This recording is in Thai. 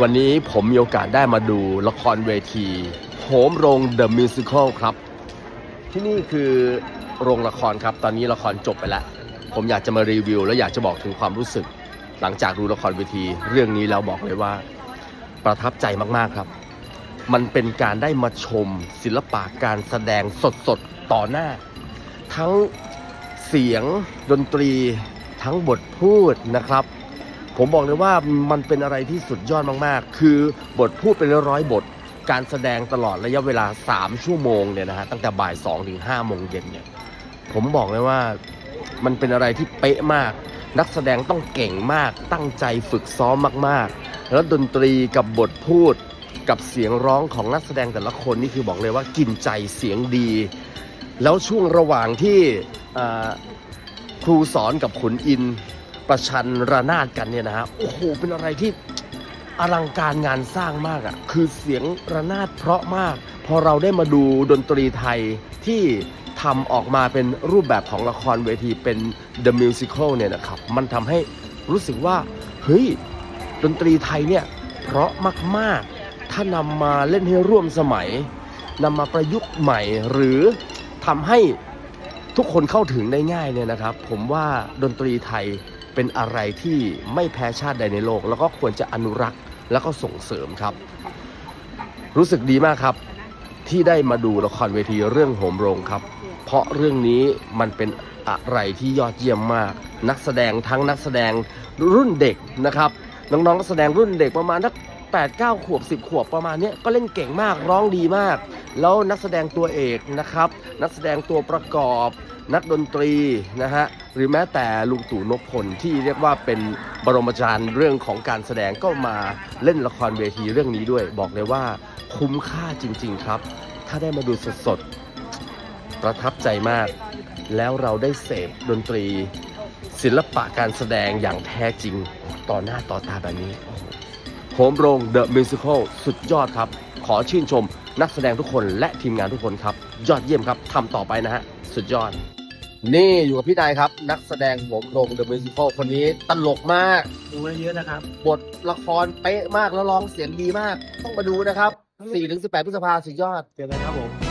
วันนี้ผมมีโอกาสได้มาดูละครเวทีโหมโรง The Musical ครับ ที่นี่คือโรงละครครับ ตอนนี้ละครจบไปแล้ว ผมอยากจะมารีวิว และอยากจะบอกถึงความรู้สึก หลังจากดูละครเวที เรื่องนี้แล้วบอกเลยว่า ประทับใจมากๆครับ มันเป็นการได้มาชมศิลปะการแสดงสดๆต่อหน้า ทั้งเสียงดนตรี ทั้งบทพูดนะครับ ผมบอกเลยว่ามันเป็นอะไรที่สุดยอดมากๆ คือบทพูดเป็นร้อยๆบท การแสดงตลอดระยะเวลา 3 ชั่วโมงเนี่ยนะฮะตั้งแต่บ่าย2ถึง5โมงเย็นเนี่ยผมบอกเลยว่ามันเป็นอะไรที่เป๊ะมาก นักแสดงต้องเก่งมากตั้งใจฝึกซ้อมมากๆ แล้วดนตรีกับบทพูดกับเสียงร้องของนักแสดงแต่ละคนนี่คือบอกเลยว่ากินใจเสียงดี แล้วช่วงระหว่างที่ครูสอนกับขุนอิน ประชันระนาดกันเนี่ยนะฮะโอ้โหเป็นอะไรที่อลังการงานสร้างมากอะ่ะคือเสียงระนาดเพราะมาก พอเราได้มาดูดนตรีไทยที่ทำออกมาเป็นรูปแบบของละครเวทีเป็น The Musical เนี่ยนะครับ มันทำให้รู้สึกว่า เฮ้ย ดนตรีไทยเนี่ย เพราะมาก ๆ ถ้านำมาเล่นให้ร่วมสมัยนำมาประยุกต์ใหม่หรือทำให้ทุกคนเข้าถึงได้ง่ายเนี่ยนะครับ ผมว่าดนตรีไทย เป็นอะไรที่ไม่แพ้ชาติใดในโลก แล้วก็ควรจะอนุรักษ์แล้วก็ส่งเสริมครับ รู้สึกดีมากครับ ที่ได้มาดูละครเวทีเรื่องโหมโรงครับ เพราะเรื่องนี้มันเป็นอะไรที่ยอดเยี่ยมมาก นักแสดงทั้งนักแสดงรุ่นเด็กนะครับน้องๆนักแสดงรุ่นเด็กประมาณนัก8 9 ขวบ 10 ขวบประมาณเนี้ยก็เล่นเก่งมากร้องดีมาก แล้วนักแสดงตัวเอกนะครับ นักแสดงตัวประกอบ นักดนตรีนะฮะหรือแม้แต่ลุงตู่นพพลที่เรียกว่าเป็นบรมอาจารย์เรื่องของการแสดงก็มาเล่นละครเวทีเรื่องนี้ด้วย บอกเลยว่าคุ้มค่าจริง ๆครับ ถ้าได้มาดูสดๆประทับใจมาก แล้วเราได้เสพดนตรี ศิลปะการแสดงอย่างแท้จริงต่อหน้าต่อตาแบบนี้โหมโรง The Musical สุดยอดครับ ขอชื่นชม นักแสดงทุกคนและทีมงานทุกคนครับ ยอดเยี่ยมครับทำต่อไปนะฮะ สุดยอด นี่อยู่กับพี่นายครับ นักแสดงโหมโรง The Musical คนนี้ตลกมาก ดูไว้เยอะนะครับ บทละครเป๊ะมากแล้วร้องเสียงดีมาก ต้องมาดูนะครับ4-18พฤษภาสุดยอด เจอกันครับผม